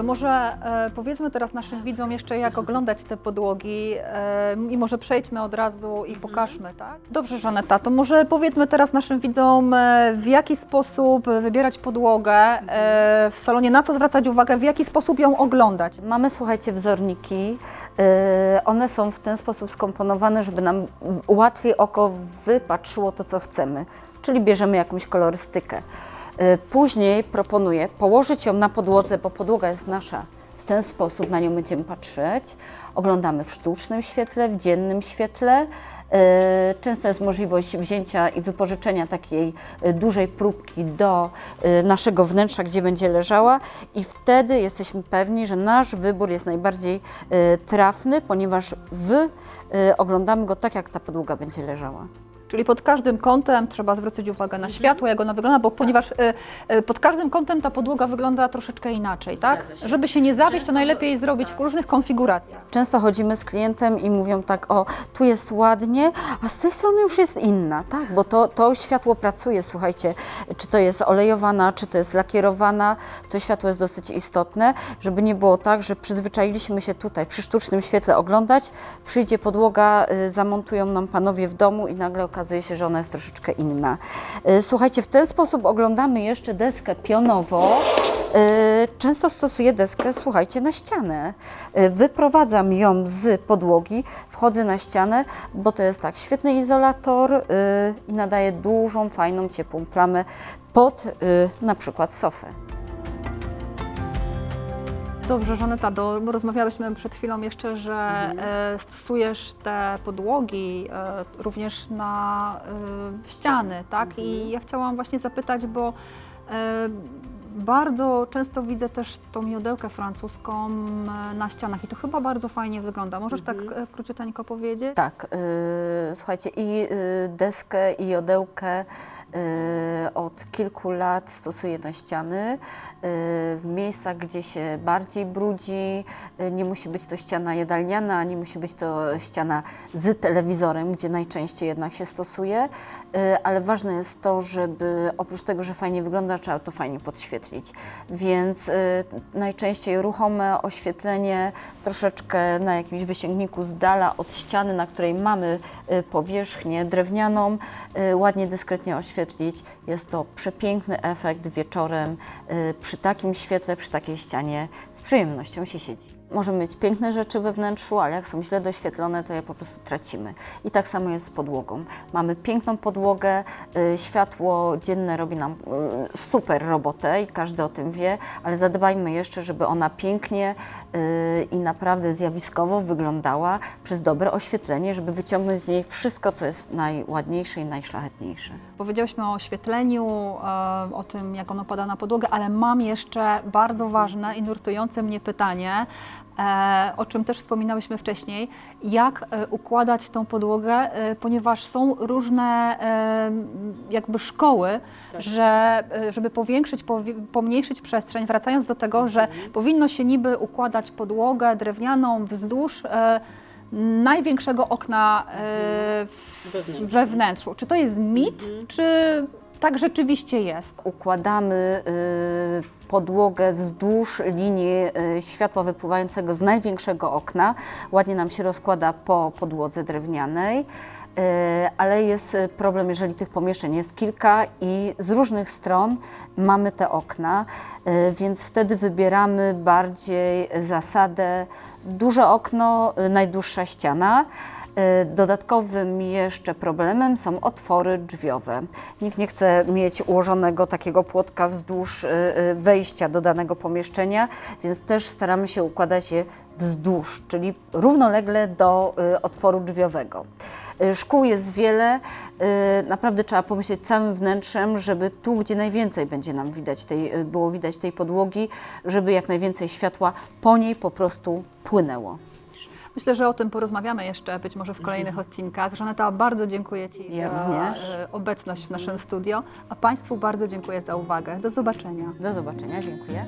To może e, powiedzmy teraz naszym widzom jeszcze, jak oglądać te podłogi e, i może przejdźmy od razu i pokażmy, tak? Dobrze, Żaneta, to może powiedzmy teraz naszym widzom, e, w jaki sposób wybierać podłogę e, w salonie, na co zwracać uwagę, w jaki sposób ją oglądać. Mamy, słuchajcie, wzorniki. Yy, One są w ten sposób skomponowane, żeby nam w- łatwiej oko wypatrzyło to, co chcemy. Czyli bierzemy jakąś kolorystykę. Yy, Później proponuję położyć ją na podłodze, bo podłoga jest nasza. W ten sposób na nią będziemy patrzeć. Oglądamy w sztucznym świetle, w dziennym świetle. Yy, Często jest możliwość wzięcia i wypożyczenia takiej yy, dużej próbki do naszego wnętrza, gdzie będzie leżała, i wtedy jesteśmy pewni, że nasz wybór jest najbardziej trafny, ponieważ yy, oglądamy go tak, jak ta podłoga będzie leżała. Czyli pod każdym kątem trzeba zwrócić uwagę na światło, jak ono wygląda, bo ponieważ e, e, pod każdym kątem ta podłoga wygląda troszeczkę inaczej, tak? Żeby się nie zawieść, to najlepiej zrobić w różnych konfiguracjach. Często chodzimy z klientem i mówią tak, o tu jest ładnie, a z tej strony już jest inna, tak? Bo to, to światło pracuje, słuchajcie, czy to jest olejowana, czy to jest lakierowana, to światło jest dosyć istotne, żeby nie było tak, że przyzwyczailiśmy się tutaj przy sztucznym świetle oglądać, przyjdzie podłoga, y, zamontują nam panowie w domu i nagle okazuje się, że ona jest troszeczkę inna. Y, Słuchajcie, w ten sposób oglądamy jeszcze deskę pionowo. Y, Często stosuję deskę, słuchajcie, na ścianę. Y, Wyprowadzam ją z podłogi, wchodzę na ścianę, bo to jest tak, świetny izolator i nadaje dużą, fajną, ciepłą plamę pod na przykład sofę. Dobrze, Żaneta, do, rozmawiałyśmy przed chwilą jeszcze, że e, stosujesz te podłogi e, również na e, ściany, tak? I ja chciałam właśnie zapytać, bo bardzo często widzę też tą miodełkę francuską na ścianach i to chyba bardzo fajnie wygląda. Możesz tak e, króciuteńko powiedzieć? Tak, y, słuchajcie, i y, deskę, i jodełkę od kilku lat stosuję na ściany. y, W miejscach, gdzie się bardziej brudzi, y, nie musi być to ściana jadalniana, nie musi być to ściana z telewizorem, gdzie najczęściej jednak się stosuje, ale ważne jest to, żeby oprócz tego, że fajnie wygląda, trzeba to fajnie podświetlić. Więc najczęściej ruchome oświetlenie, troszeczkę na jakimś wysięgniku z dala od ściany, na której mamy powierzchnię drewnianą, ładnie, dyskretnie Jest to przepiękny efekt wieczorem y, przy takim świetle, przy takiej ścianie. Z przyjemnością się siedzi. Możemy mieć piękne rzeczy we wnętrzu, ale jak są źle doświetlone, to je po prostu tracimy. I tak samo jest z podłogą. Mamy piękną podłogę, y, światło dzienne robi nam y, super robotę i każdy o tym wie, ale zadbajmy jeszcze, żeby ona pięknie y, i naprawdę zjawiskowo wyglądała przez dobre oświetlenie, żeby wyciągnąć z niej wszystko, co jest najładniejsze i najszlachetniejsze. Powiedziałyśmy o oświetleniu, e, o tym, jak ono pada na podłogę, ale mam jeszcze bardzo ważne i nurtujące mnie pytanie, o czym też wspominałyśmy wcześniej, jak e, układać tą podłogę, e, ponieważ są różne e, jakby szkoły, że e, żeby powiększyć, powi- pomniejszyć przestrzeń, wracając do tego, że powinno się niby układać podłogę drewnianą wzdłuż e, największego okna e, w, we wnętrzu. Czy to jest mit, czy tak rzeczywiście jest? Układamy y, podłogę wzdłuż linii y, światła wypływającego z największego okna. Ładnie nam się rozkłada po podłodze drewnianej. Y, Ale jest problem, jeżeli tych pomieszczeń jest kilka i z różnych stron mamy te okna, y, więc wtedy wybieramy bardziej zasadę duże okno, najdłuższa ściana. Y, Dodatkowym jeszcze problemem są otwory drzwiowe. Nikt nie chce mieć ułożonego takiego płotka wzdłuż y, y, wejścia do danego pomieszczenia, więc też staramy się układać je wzdłuż, czyli równolegle do otworu drzwiowego. Szkół jest wiele, naprawdę trzeba pomyśleć całym wnętrzem, żeby tu, gdzie najwięcej będzie nam widać tej, było widać tej podłogi, żeby jak najwięcej światła po niej po prostu płynęło. Myślę, że o tym porozmawiamy jeszcze być może w kolejnych odcinkach. Żaneta, bardzo dziękuję Ci Ja za również. e, obecność w naszym studio, a Państwu bardzo dziękuję za uwagę. Do zobaczenia. Do zobaczenia, dziękuję.